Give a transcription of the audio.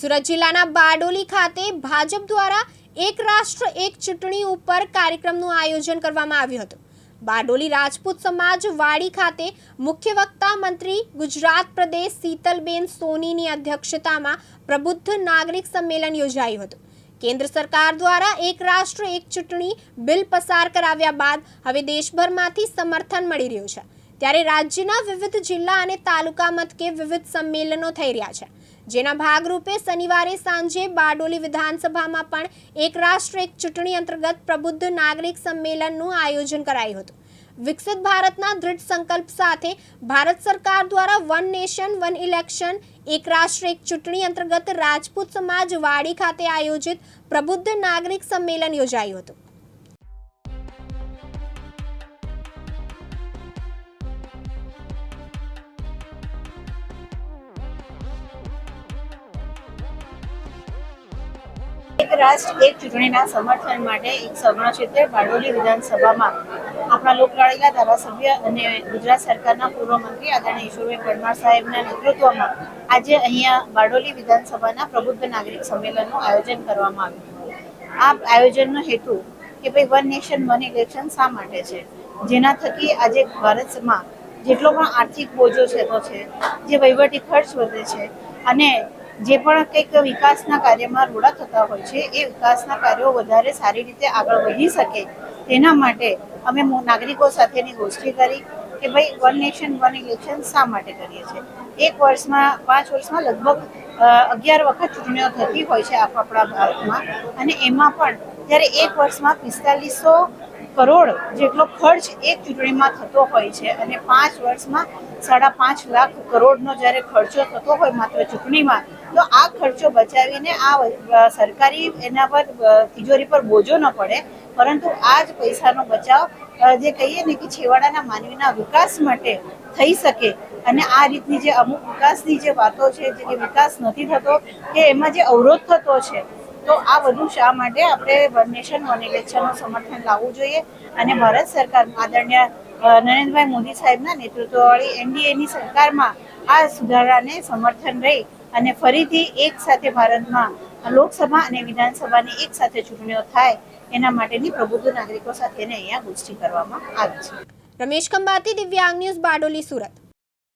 સુરત જિલ્લાના બારડોલી ખાતે ભાજપ દ્વારા એક રાષ્ટ્ર, એક ચૂંટણી ઉપર કાર્યક્રમનું આયોજન કરવામાં આવ્યું હતું. બારડોલી રાજપૂત સમાજ વાડી ખાતે મુખ્ય વક્તા મંત્રી ગુજરાત પ્રદેશ શીતલબેન સોનીની અધ્યક્ષતામાં પ્રબુદ્ધ નાગરિક સંમેલન યોજાયું હતું. કેન્દ્ર સરકાર દ્વારા એક રાષ્ટ્ર, એક ચૂંટણી બિલ પસાર કરાવ્યા બાદ હવે દેશભરમાંથી સમર્થન મળી રહ્યું છે. ત્યારે રાજ્યના વિવિધ જિલ્લા અને તાલુકા મથકે વિવિધ સંમેલનો થઈ રહ્યા છે. જેના ભાગરૂપે શનિવારે સાંજે બારડોલી વિધાનસભામાં પણ એક રાષ્ટ્ર, એક ચૂંટણી અંતર્ગત પ્રબુદ્ધ નાગરિક સંમેલનનું આયોજન કરાયું હતું. વિકસિત ભારતના દૃઢ સંકલ્પ સાથે ભારત સરકાર દ્વારા વન નેશન, વન ઇલેક્શન, એક રાષ્ટ્ર, એક ચૂંટણી અંતર્ગત રાજપૂત સમાજ વાડી ખાતે આયોજિત પ્રબુદ્ધ નાગરિક સંમેલન યોજાયું હતું. રાષ્ટ્ર એક ચૂંટણીના સમર્થન માટે એક સભા ક્ષેત્રે બારડોલી વિધાનસભામાં. આપણા લોકલાડીલા ધારાસભ્ય અને ગુજરાત સરકારના પૂર્વ મંત્રી આદરણીય ઈશ્વરભાઈ પરમાર સાહેબના નેતૃત્વમાં આજે અહીંયા બારડોલી વિધાનસભાના પ્રબુદ્ધ નાગરિક સંમેલનનું આયોજન કરવામાં આવ્યું. આ આયોજનનો હેતુ કે ભાઈ વન નેશન, વન ઇલેક્શન શા માટે છે? જેના થકી આજે ભારતમાં જેટલો પણ આર્થિક બોજો છે તો છે, જે વહીવટી ખર્ચ વધે છે અને જે પણ કંઈક વિકાસના કાર્યમાં રોડા થતા હોય છે, એ વિકાસના કાર્યો વધારે સારી રીતે આગળ વધી શકે. તેના માટે અમે નાગરિકો સાથેની ગોષ્ઠી કરી કે ભાઈ વન નેશન વન ઇલેક્શન શા માટે કરીએ છીએ? એક વર્ષમાં, પાંચ વર્ષમાં લગભગ અગિયાર વખત ચૂંટણીઓ થતી હોય છે આપ- આપણા ભારતમાં. અને એમાં પણ જ્યારે એક વર્ષમાં પિસ્તાલીસો કરોડ જેટલો ખર્ચ એક ચૂંટણીમાં થતો હોય છે અને પાંચ વર્ષમાં સાડા પાંચ લાખ કરોડનો જ્યારે ખર્ચો થતો હોય માત્ર ચૂંટણીમાં તો આ ખર્ચો બચાવીને આ સરકારી એના પર તિજોરી પર બોજો ન પડે. પરંતુ આ જ પૈસાનો બચાવ જે કહીએ ને કે છેવાડાના માનવીના વિકાસ માટે થઈ શકે. અને આ રીતની જે અમુક વિકાસની જે વાતો છે, જે વિકાસ નથી થતો, કે એમાં જે અવરોધ થતો છે, તો આ બધું શા માટે આપણે વન નેશન વન ઇલેક્શનનું સમર્થન લાવવું જોઈએ? અને ભારત સરકાર, આદરણીય નરેન્દ્રભાઈ મોદી સાહેબના નેતૃત્વવાળી એનડીએની સરકારમાં આ સુધારાને સમર્થન રહી અને ફરીથી એક સાથે ભારતમાં લોકસભા અને વિધાનસભાની એક સાથે ચૂંટણીઓ થાય, એના માટેની પ્રબુદ્ધ નાગરિકો સાથેને અહીંયા ગોષ્ઠી કરવામાં આવી છે. રમેશ ખંભાતી, દિવ્યાંગ ન્યૂઝ બારડોલી, સુરત.